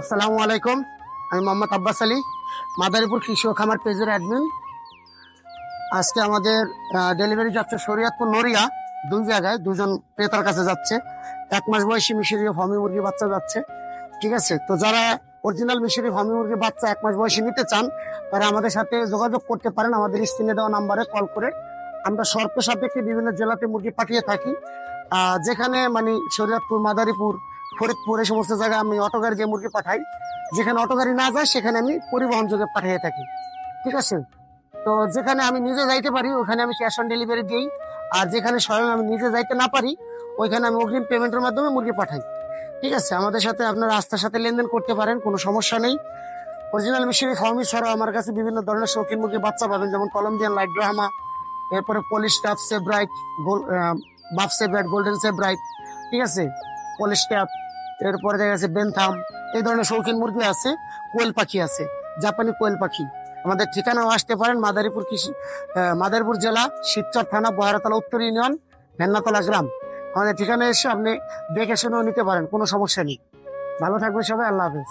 আসসালামু আলাইকুম। আমি মোহাম্মদ আব্বাস আলী, মাদারীপুর কৃষি ও খামার পেজের অ্যাডমিন আজকে আমাদের ডেলিভারি যাচ্ছে শরীয়তপুর নড়িয়া, দুই জায়গায় দুজন ক্রেতার কাছে যাচ্ছে। এক মাস বয়সী মিশরীয় ফমি মুরগি বাচ্চা যাচ্ছে। ঠিক আছে? তো যারা অরিজিনাল মিশরি ফমি মুরগি বাচ্চা এক মাস বয়সী নিতে চান, তারা আমাদের সাথে যোগাযোগ করতে পারেন। আমাদের স্ক্রিনে দেওয়া নাম্বারে কল করে। আমরা শর্ত সাপেক্ষে বিভিন্ন জেলাতে মুরগি পাঠিয়ে থাকি। যেখানে মানে শরীয়তপুর, মাদারীপুর ফরিদপুর এই সমস্ত জায়গায় আমি অটো গাড়ি দিয়ে মুরগি পাঠাই। যেখানে অটো গাড়ি না যায়, সেখানে আমি পরিবহন যোগে পাঠিয়ে থাকি। ঠিক আছে? তো যেখানে আমি নিজে যাইতে পারি, ওখানে আমি ক্যাশ অন ডেলিভারি দিই। আর যেখানে স্বয়ং আমি নিজে যাইতে না পারি, ওইখানে আমি অগ্রিম পেমেন্টের মাধ্যমে মুরগি পাঠাই। ঠিক আছে? আমাদের সাথে আপনার রাস্তার সাথে লেনদেন করতে পারেন, কোনো সমস্যা নেই। অরিজিনাল মিশরি ফার্মি ছাড়াও আমার কাছে বিভিন্ন ধরনের শৌখিন মুরগি বাচ্চা পাবেন, যেমন কলম্বিয়ান লাইট ড্রামা এরপরে Polish top Sebright buff Sebright golden Sebright ঠিক আছে? পলিশ ট্যাপ এরপরে দেখা যাচ্ছে বেনথাম। এই ধরনের শৌখিন মুরগি আছে, কোয়েল পাখি আছে, জাপানি কোয়েল পাখি। আমাদের ঠিকানাও আসতে পারেন, মাদারীপুর কৃষি মাদারীপুর জেলা, শিবচর থানা, বহারাতলা, উত্তর ইউনিয়ন, ভেন্নাতলা গ্রাম। আমাদের ঠিকানা এসে আপনি দেখে শুনেও নিতে পারেন, কোনো সমস্যা নেই। ভালো থাকবে সবাই, আল্লাহ হাফেজ।